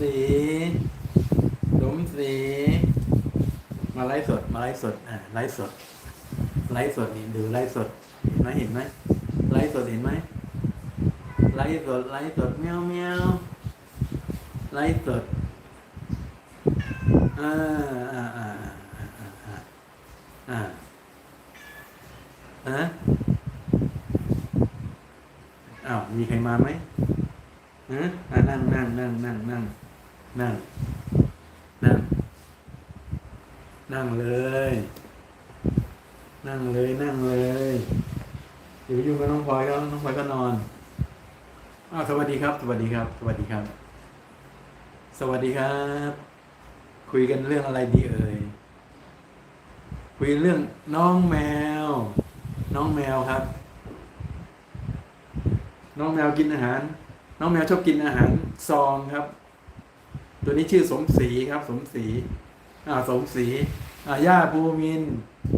ศรีสมศรีมาไลฟ์สด มาไลฟ์สด อ่าไลฟ์สด ไลฟ์สดนี่ดูไลฟ์สด เห็นไหมเห็นไหมไลฟ์สดเห็นไหมไลฟ์สดไลฟ์สดแมวแมวไลฟ์สดอ่าอ่าอ่าอ่าอ่าอ่าฮะอ้าวมีใครมาไหมฮะอ่านั่งนั่งนั่งนั่งนั่ง นั่ง นั่ง นั่งเลย นั่งเลย นั่งเลยเดี๋ยวยุ่กับน้องพลอยก็น้องพลอยก็นอนอ้าวสวัสดีครับ สวัสดีครับ สวัสดีครับ สวัสดีครับ คุยกันเรื่องอะไรดีเอ่ย คุยเรื่องน้องแมว น้องแมวครับ น้องแมวกินอาหาร น้องแมวชอบกินอาหารซองครับ ตัวนี้ชื่อสมศรีครับ สมศรีอ่าสมศรีอ่าย่าภูมิน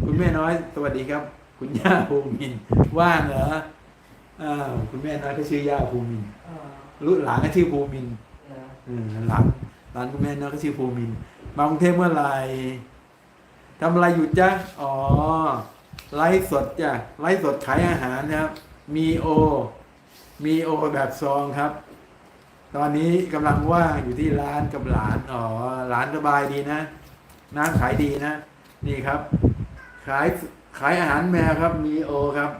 คุณแม่น้อย สวัสดีครับ คุณย่าภูมิน ว่างเหรออ้าวคุณแม่น้อยก็ชื่อย่าภูมินอ๋อลูกหลานก็ชื่อภูมินเหรอเออหลานหลานคุณแม่น้อยก็ชื่อภูมินมากรุงเทพเมื่อไหร่ทำอะไรอยู่จ๊ะอ๋อไลฟ์สดจ้ะไลฟ์สดขายอาหารนะครับ มีโอ มีโอแบบซองครับ ตอนนี้กำลังว่างอยู่ที่ร้านกับหลานอ๋อหลานสบายดีนะน้ำขายดีนะ นี่ครับ ขายขายอาหารแมวครับ มีโอครับ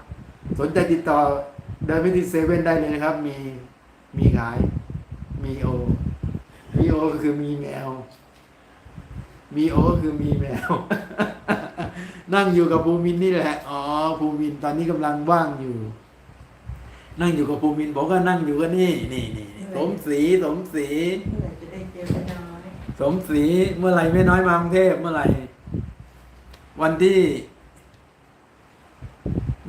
สนใจติดต่อเดินไปที่เซเว่นได้เลยนะครับ มีมีขาย มีโอ มีโอก็คือมีแมว มีโอคือมีแมว นั่งอยู่กับภูมินนี่แหละอ๋อภูมินตอนนี้กำลังว่างอยู่ นั่งอยู่กับภูมินผมก็นั่งอยู่กับนี่นี่นี่นี่ สมศรีสมศรีเมื่อไหร่จะได้เจอกันน้อยสมศรีเมื่อไหร่ไม่น้อยมากรุงเทพเมื่อไหร่ วันที่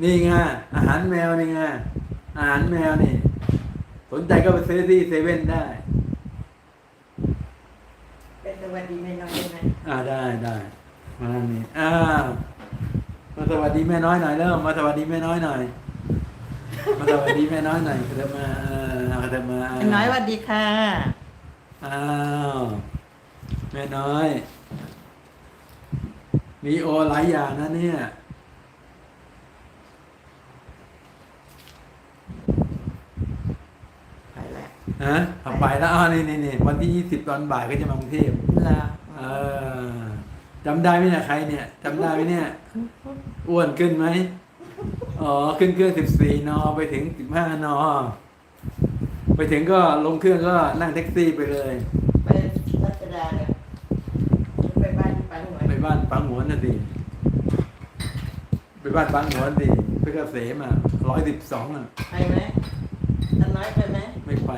นี่ไงอาหารแมวนี่ไงอาหารแมวนี่ สนใจก็ไปซื้อที่เซเว่นได้ เป็นสวัสดีไม่น้อยได้ไหมอ่าได้ได้มาทางนี้อ่ามาสวัสดีแม่น้อยหน่อยแล้วมาสวัสดีแม่น้อยหน่อย มาสวัสดีแม่น้อยหน่อยเดินมา เออเดินมาน้อยสวัสดีค่ะ อ้าวแม่น้อย มีโอหลายอย่างนะเนี่ย ไปแล้วฮะเอาไปแล้วอ๋อนี่นี่นี่วันที่ยี่สิบตอนบ่ายก็จะมากรุงเทพลาเออจำได้ไหมเนี่ยใครเนี่ยจำได้ไหมเนี่ย อ้วนขึ้นไหม อ๋อ ขึ้นเครื่องสิบสี่นอไปถึงสิบห้านอ ไปถึงก็ลงเครื่องก็นั่งแท็กซี่ไปเลย ไปรัชดาเลยไปบ้านปังหน่อยไปบ้านปังหวนน่ะดิไปบ้านปังหวนดิไปเกษมอะร้อยสิบสองอะไปไหมตาน้อยไปไหมไม่ไป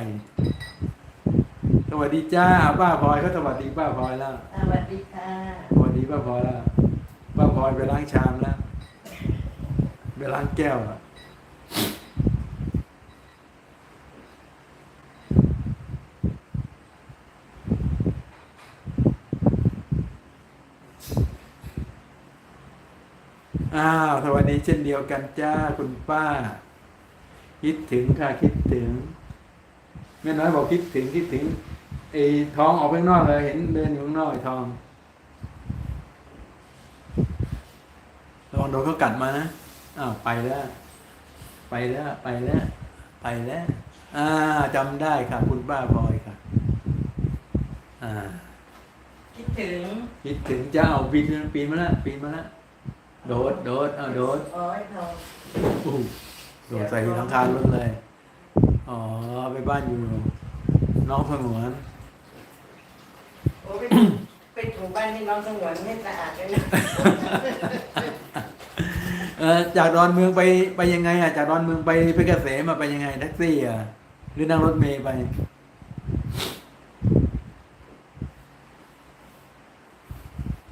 สวัสดีจ้าป้าพลอยเขาสวัสดีป้าพลอยแล้วสวัสดีค่ะสวัสดีป้าพลอยแล้วป้าพลอยไปล้างชามแล้วไปล้างแก้วอะ อ้าวสวัสดีเช่นเดียวกันจ้าคุณป้า คิดถึงค่ะคิดถึงแม่น้อยบอกคิดถึงคิดถึงไอ้ทองออกไปข้างนอกเลยเห็นเดินอยู่ข้างนอกไอ้ทองระวังโดนเขากัดมานะอ้าวไปแล้ว ไปแล้ว ไปแล้ว ไปแล้ว อ่าจำได้ค่ะ คุณป้าพลอยค่ะ อ่า คิดถึง คิดถึงจะเอาปีนปีนมาแล้วปีนมาแล้ว โดดโดดเอาโดดโอ้ยทองอู้โดดใส่หลังคารถเลย อ๋อไปบ้านอยู่ น้องสงวนโอ้ยไปไปถูบ้านที่น้องสงวนไม่สะอาดเลยนะเออจากดอนเมืองไปไปยังไงอะจากดอนเมืองไปเพชรเกษมมาไปยังไงแท็กซี่อะหรือนั่งรถเมย์ไป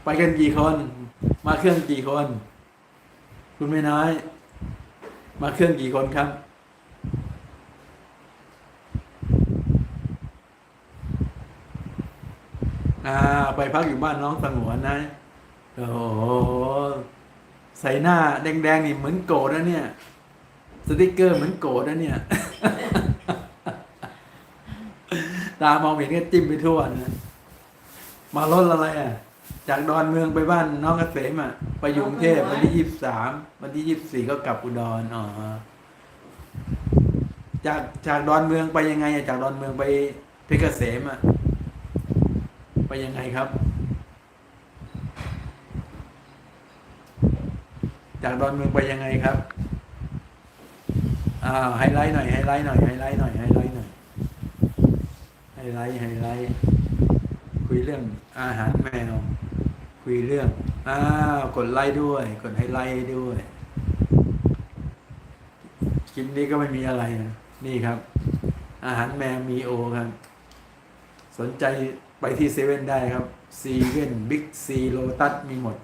ไปกันกี่คน มาเครื่องกี่คน คุณไม่น้อย มาเครื่องกี่คนครับ อ่า ไปพักอยู่บ้านน้องสงวนนะ โอ้โห ใส่หน้าแดงๆนี่เหมือนโกรธนะเนี่ย สติกเกอร์เหมือนโกรธนะเนี่ย ตามองเห็นก็จิ้มไปทั่วนะ มารถอะไรอะ จากดอนเมืองไปบ้านน้องเกษมอะไปอยู่กรุงเทพวันที่ยี่สิบสามวันที่ยี่สิบสี่ก็กลับอุดรอ๋อจากจากดอนเมืองไปยังไงอะจากดอนเมืองไปเพชรเกษมอะไปยังไงครับ จากดอนเมืองไปยังไงครับอ่าไฮไลท์หน่อยไฮไลท์หน่อยไฮไลท์หน่อยไฮไลท์หน่อยไฮไลท์ไฮไลท์คุยเรื่องอาหารแมว คุยเรื่อง อ้าว กดไลค์ด้วย กดไฮไลท์ด้วยคลิปนี้ก็ไม่มีอะไรนะนี่ครับ อาหารแมวมีโอครับ สนใจไปที่เซเว่นได้ครับซีเว่นบิ๊กซีโลตัสมีหมด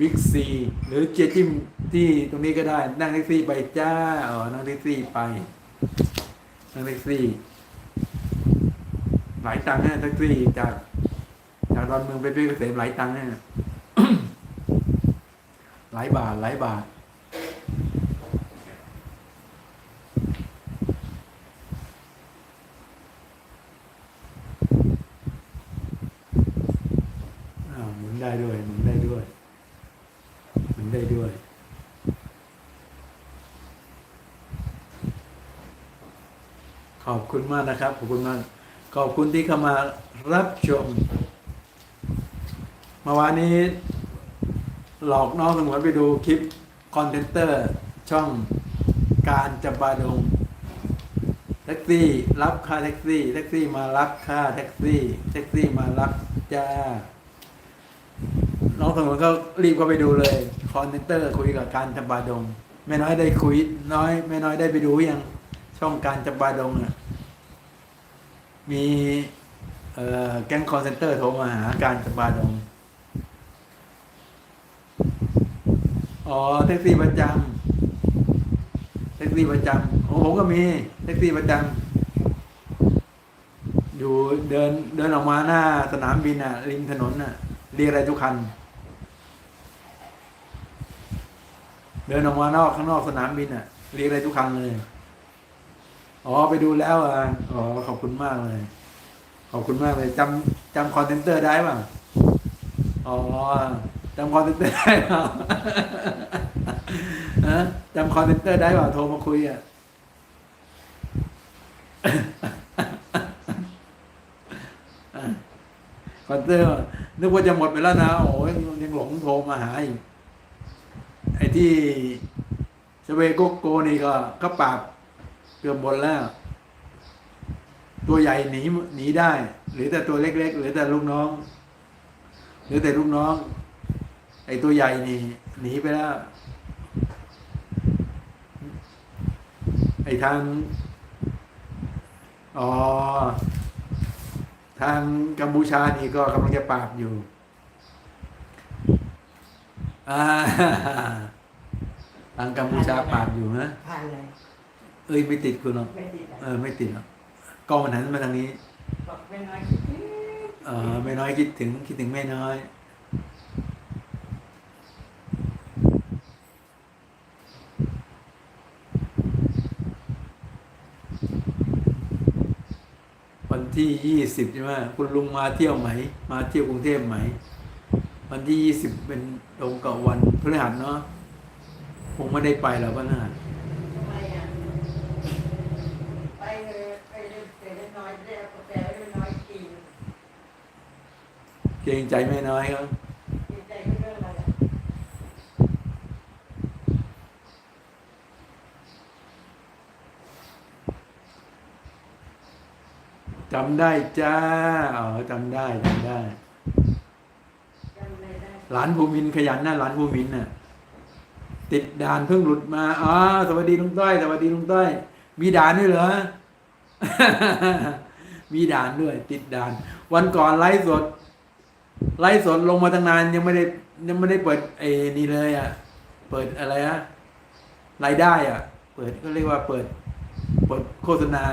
บิ๊กซีหรือเจจิมที่ตรงนี้ก็ได้ นั่งแท็กซี่ไปจ้าอ๋อนั่งแท็กซี่ไป นั่งแท็กซี่ หลายตังค์นะแท็กซี่จาก จากดอนเมืองไปเพชรเกษมหลายตังค์นะหลายบาทหลายบาทอ้าวหมุนได้ด้วยหมุนได้ด้วยหมุนได้ด้วยขอบคุณมากนะครับ ขอบคุณมาก ขอบคุณที่เข้ามารับชม มื่อวานนี้ หลอกน้องสมวนไปดูคลิปคอนเทนเตอร์ ช่องการจำบาดงแท็กซี่ รับค่าแท็กซี่แท็กซี่มารับค่าแท็กซี่แท็กซี่มารับจ้าน้องสมวนก็รีบเข้าไปดูเลยคอนเทนเตอร์คุยกับการจำบาดงแม่น้อยได้คุยน้อยแม่น้อยได้ไปดูยังช่องการจำบาดงอะมีแก๊งคอนเซนเตอร์โทรมาหาการจำบาดง อ๋อแท็กซี่ประจำแท็กซี่ประจำของผมก็มีแท็กซี่ประจำอยู่เดินเดินออกมาหน้าสนามบินอะริมถนนอะเรียกอะไรทุกคัน เดินออกมานอกข้างนอกสนามบินอะเรียกอะไรทุกคันเลยอ๋อไปดูแล้วอะอ๋อขอบคุณมากเลยขอบคุณมากเลยจำจำคอนเทนเตอร์ได้ป่ะอ๋อจำคอนเทนเตอร์ได้ป่ะ ฮะจำคอนเทนเตอร์ได้ป่ะโทรมาคุยอะคอนเทนเตอร์นึกว่าจะหมดไปแล้วนะ โอ้ยยังหลงโทรมาหาอีกไอ้ที่ชเวโกโกนี่ก็ก็ปราบเกือบบนแล้ว ตัวใหญ่หนีหนีได้ หรือแต่ตัวเล็กๆหรือแต่ลูกน้อง หรือแต่ลูกน้อง ไอ้ตัวใหญ่นี่หนีไปแล้ว ไอ้ทางอ๋อทางกัมพูชานี่ก็กำลังจะปราบอยู่อ่าทางกัมพูชาปราบอยู่นะผ่านเลยเอ้ยไม่ติดคุณหรอกไม่ติดอะเออไม่ติดหรอกกล้องมันหันมาทางนี้บอกไม่น้อยคิดถึงเออไม่น้อยคิดถึงคิดถึงแม่น้อย ที่ยี่สิบใช่ไหมคุณลุงมาเที่ยวไหม มาเที่ยวกรุงเทพไหม วันที่ยี่สิบเป็นตรงกับวันพฤหัสเนาะคงไม่ได้ไปหรอกพฤหัสทำไมอะไปเลยไปเลยเด็กน้อยจะได้เอากาแฟไว้น้อยกินเกรงใจแม่น้อยครับ กินใจก็เรื่องอะไรอะ จำได้จ้าอ๋อจำได้จำได้ไดหลานภูมินขยันนะหลานภูมินน่ะ ติดด่านเพิ่งหลุดมาอ๋อสวัสดีลุงต้อยสวัสดีลุงต้อย มีด่านด้วยเหรอ มีด่านด้วย ติดด่าน วันก่อนไลฟ์สด ไลฟ์สดลงมาตั้งนานยังไม่ได้ ยังไม่ได้เปิดไอ้นี่เลยอะ เปิดอะไรอะรายได้อะ เปิดก็เรียกว่าเปิด เปิดโฆษณา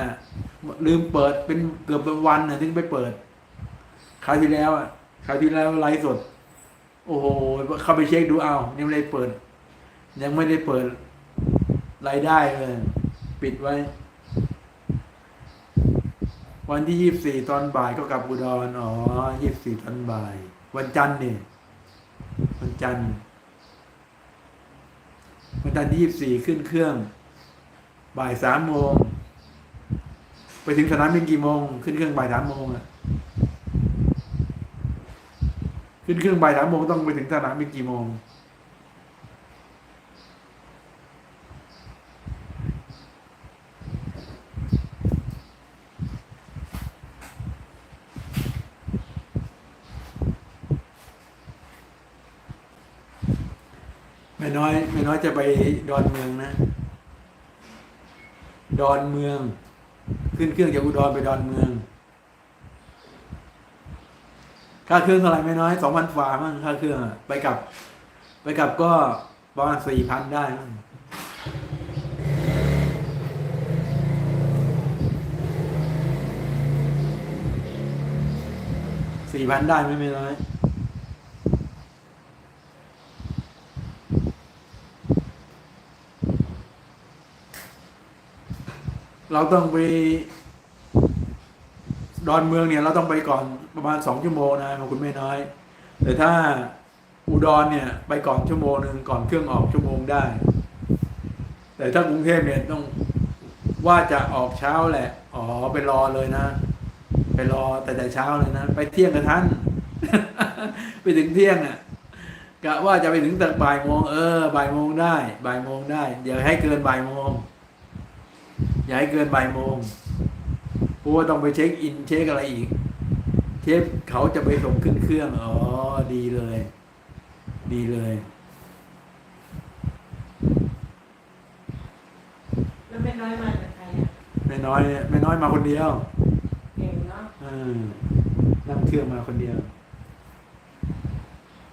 ลืมเปิดเป็นเกือบเป็นวันน่ะถึงไปเปิดคราวที่แล้วอะคราวที่แล้วไลฟ์สด โอ้โหเข้าไปเช็คดูเอายังไม่ได้เปิด ยังไม่ได้เปิดรายได้เลยปิดไว้ วันที่ยี่สี่ตอนบ่ายก็กลับอุดรอ๋อยี่สี่ตอนบ่าย วันจันทร์นี่วันจันทร์วันจันทร์ที่ยี่สี่ขึ้นเครื่อง บ่ายสามโมง ถึงสนามบินกี่โมง ขึ้นเครื่องบ่ายสามโมงอะขึ้นเครื่องบ่ายสามโมงต้องไปถึงสนามบินกี่โมงแม่น้อยแม่น้อยจะไปดอนเมืองนะ ดอนเมือง ขึ้นเครื่องจากอุดรไปดอนเมืองค่าเครื่องเท่าไหร่ไม่น้อยสองพันฝ่ามั้งค่าเครื่องอะไปกลับ ไปกลับก็ประมาณสี่พันได้มั้งสี่พันได้ไหมไม่น้อย เราต้องไปดอนเมืองเนี่ยเราต้องไปก่อนประมาณสองชั่วโมงนะคุณแม่น้อย แต่ถ้าอุดรเนี่ย ไปก่อนชั่วโมงหนึ่งก่อนเครื่องออกชั่วโมงได้ แต่ถ้ากรุงเทพเนี่ยต้องว่าจะออกเช้าแหละ อ๋อไปรอเลยนะ ไปรอแต่แต่เช้าเลยนะ ไปเที่ยงกับท่าน ไปถึงเที่ยงอะกะว่าจะไปถึงแต่บ่ายโมงเออบ่ายโมงได้ บ่ายโมงได้อย่าให้เกินบ่ายโมง อย่าให้เกินบ่ายโมงเพราะว่าต้องไปเช็คอินเช็คอะไรอีก เชฟเขาจะไปส่งขึ้นเครื่อง อ๋อ ดีเลย ดีเลย แล้วไม่น้อยมาจากใครอะไม่น้อยไม่น้อยมาคนเดียวเก่งเนาะเออนั่งเครื่องมาคนเดียว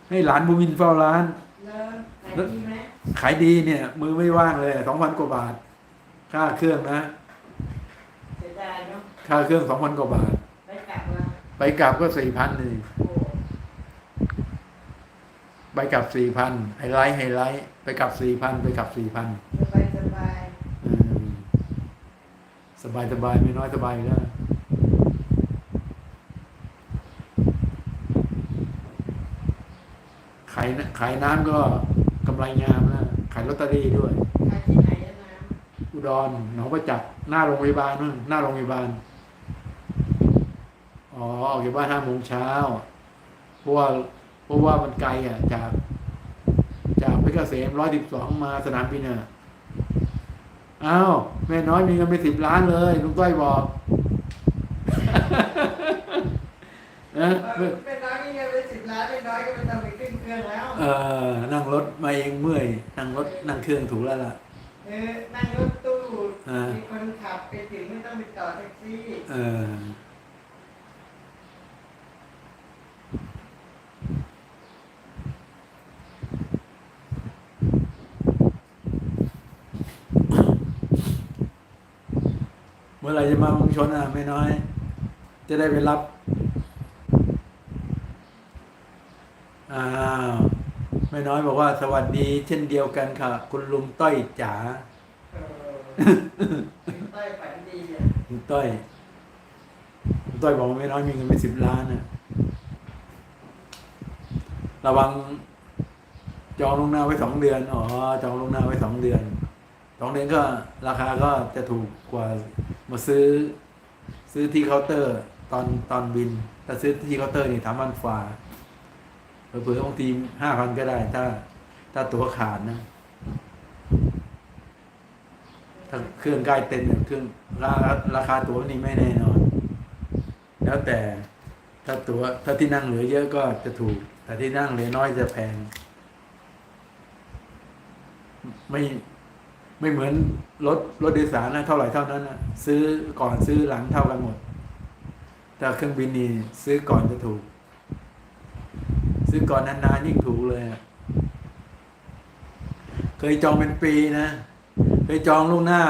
ให้หลานบูมินเฝ้าร้าน เลิกขายดีไหมขายดีเนี่ย มือไม่ว่างเลยสองพันกว่าบาท ค่าเครื่องนะ เสียดายเนาะค่าเครื่องสองพันกว่าบาทไปกลับมาไปกลับก็สี่พันเลยโอ้ไปกลับสี่พันไฮไลท์ไฮไลท์ไปกลับสี่พันไปกลับสี่พันสบายสบายสบายสบายไม่น้อยสบายอยู่แล้วขายขายน้ำก็กำไรงามนะขายลอตเตอรี่ด้วยขายที่ไหนอะน้อุ ดรหนองประจักษ์หน้าโรงพยาบาลนู่นหน้าโรงพยาบาลอ๋อออกจากบ้านห้าโมงเช้าเพราะว่าเพราะว่ามันไกลอะ จาก จากเพชรเกษมร้อยสิบสองมาสนามบินอะอ้าวแม่น้อยมีเงินไปสิบล้านเลยลุงต้อยบอกนะำไม่น้อยมีเงินไปสิบล้านไม่น้อยก็ไม่ต้องไปขึ้นเครื่องแล้ว เออ นั่งรถมาเองเมื่อย นั่งรถนั่งเครื่องถูกแล้วล่ะ เออ นั่งรถตู้อ่า มีคนขับไปถึงไม่ต้องไปต่อแท็กซี่เออเมื่อไรจะมาเมืองชนอะไม่น้อย จะได้ไปรับ อ้าวไม่น้อยบอกว่าสวัสดี เช่นเดียวกันค่ะ คุณลุงต้อยจ๋า เออใต้ฝันดีอะลุงต้อยลุงต้อยบอกว่าไม่น้อยมีเงินไปสิบล้านน่ะ ระวัง จองลวงหน้าไว้สองเดือน อ๋อ จองลวงหน้าไว้สองเดือน สองเดือนก็ ราคาก็จะถูกกว่า มาซื้อ ซื้อที่เคาน์เตอร์ ตอนตอนบิน แต่ซื้อที่เคาน์เตอร์นี่ถามวันฝ่าเผื่อๆบางทีห้าพันก็ได้ ถ้า ถ้าตั๋วขาดนะ ถ้า เครื่องใกล้เต็มเนี่ยเครื่องราราคาตั๋วนี่ไม่แน่นอน แล้วแต่ถ้าตั๋วถ้าที่นั่งเหลือเยอะก็จะถูก แต่ที่นั่งเหลือน้อยจะแพง ไม่ไม่เหมือนรถรถโดยสารนะเท่าไหร่เท่านั้นนะซื้อก่อนซื้อหลังเท่ากันหมด แต่เครื่องบินนี่ซื้อก่อนจะถูก ซื้อก่อนนานๆยิ่งถูกเลย เคยจองเป็นปีนะ เคยจองล่วงหน้า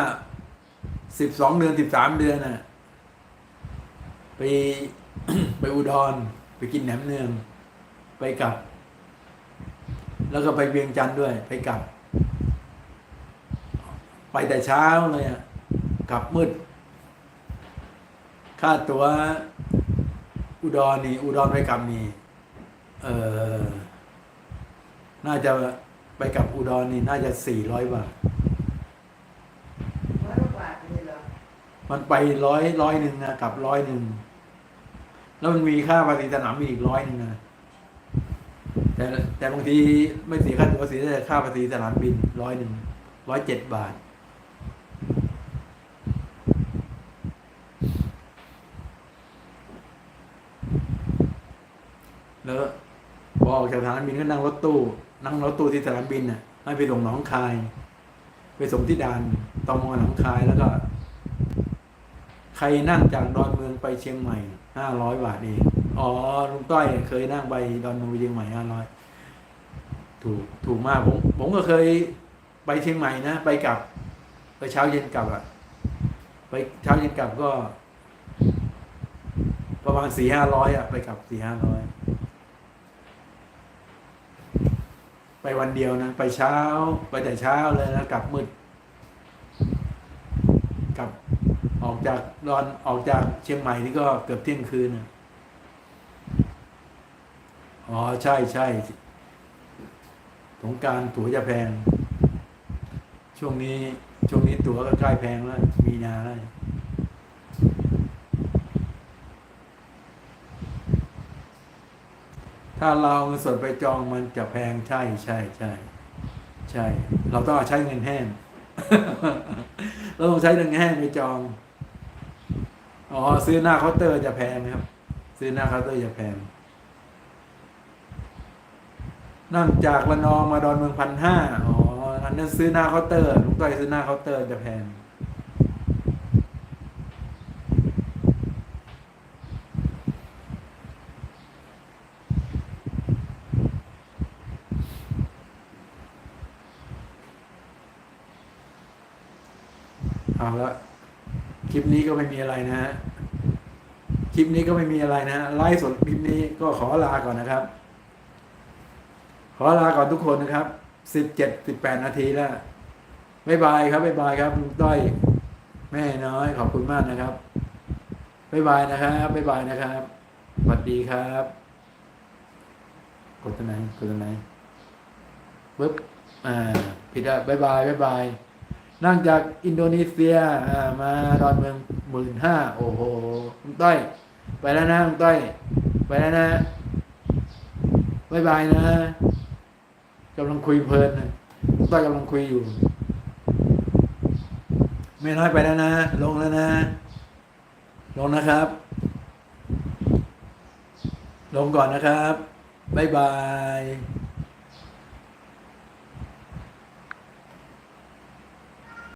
สิบสองเดือนสิบสามเดือนน่ะ ไปไปอุดร ไปกินแหนมเนือง ไปกลับ แล้วก็ไปเวียงจันทร์ด้วย ไปกลับ ไปแต่เช้าเลยอะกลับมืด ค่าตั๋วอุดรนี่ อุดรไปกลับนี่เออน่าจะไปกลับอุดรนี่ น่าจะสี่ร้อยบาท ร้อยกว่าบาทเลยเหรอ มันไปร้อยร้อยหนึ่งนะกลับร้อยหนึ่งแล้วมันมีค่าภาษีสนามบินอีกร้อยหนึ่งนะแต่แต่บางทีไม่เสียค่าตัวเสียแต่ค่าภาษีสนามบินร้อยหนึ่งร้อยเจ็ดบาท แล้วพอออกจากสนามบินก็นั่งรถตู้ นั่งรถตู้ที่สนามบินน่ะให้ไปส่งหนองคาย ไปส่งที่ด่านตมหนองคายแล้วก็ ใครนั่งจากดอนเมืองไปเชียงใหม่ห้าร้อยบาทเอง อ๋อลุงต้อยเคยนั่งไปดอนเมืองไปเชียงใหม่ห้าร้อยถูกถูกมากผมผมก็เคยไปเชียงใหม่นะ ไปกลับ ไปเช้าเย็นกลับอะไปเช้าเย็นกลับก็ ประมาณสี่ห้าร้อยอะไปกลับสี่ห้าร้อยไปวันเดียวนะ ไปเช้า ไปแต่เช้าเลยนะกลับมืด กลับ ออกจากดอนออกจากเชียงใหม่นี่ก็เกือบเที่ยงคืนอ๋อใช่ใช่สงการตั๋วจะแพง ช่วงนี้ช่วงนี้ตั๋วก็ใกล้แพงแล้ว มีนาแล้วถ้าเราเอาเงินสดไปจองมันจะแพงใช่ใช่ใช่ใช่ เราต้องใช้เงินแห้ง เราต้องใช้เงินแห้งไปจอง อ๋อซื้อหน้าเคาน์เตอร์จะแพงครับ ซื้อหน้าเคาน์เตอร์จะแพง นั่งจากละนองมาดอนเมืองพันห้าอ๋ออันนั้นซื้อหน้าเคาน์เตอร์ลุงต้อยซื้อหน้าเคาน์เตอร์จะแพงเอาละ คลิปนี้ก็ไม่มีอะไรนะฮะคลิปนี้ก็ไม่มีอะไรนะฮะไลฟ์สดคลิปนี้ก็ขอลาก่อนนะครับ ขอลาก่อนทุกคนนะครับสิบเจ็ดสิบแปดนาทีแล้วบ๊ายบายครับบ๊ายบายครับลุงต้อยแม่น้อยขอบคุณมากนะครับบ๊ายบายนะครับบ๊ายบายนะครับสวัสดีครับกดตัวไหนกดตัวไหนปึ๊บอ่าผิดอะบ๊ายบายบ๊ายบาย นั่งจากอินโดนีเซียมาดอนเมืองหมื่นห้าโอ้โหลุงต้อยไปแล้วนะลุงต้อยไปแล้วนะบายบายนะกำลังคุยเพลินนะลุงต้อยกำลังคุยอยู่ ไม่น้อยไปแล้วนะ ลงแล้วนะ ลงนะครับ ลงก่อนนะครับบายบาย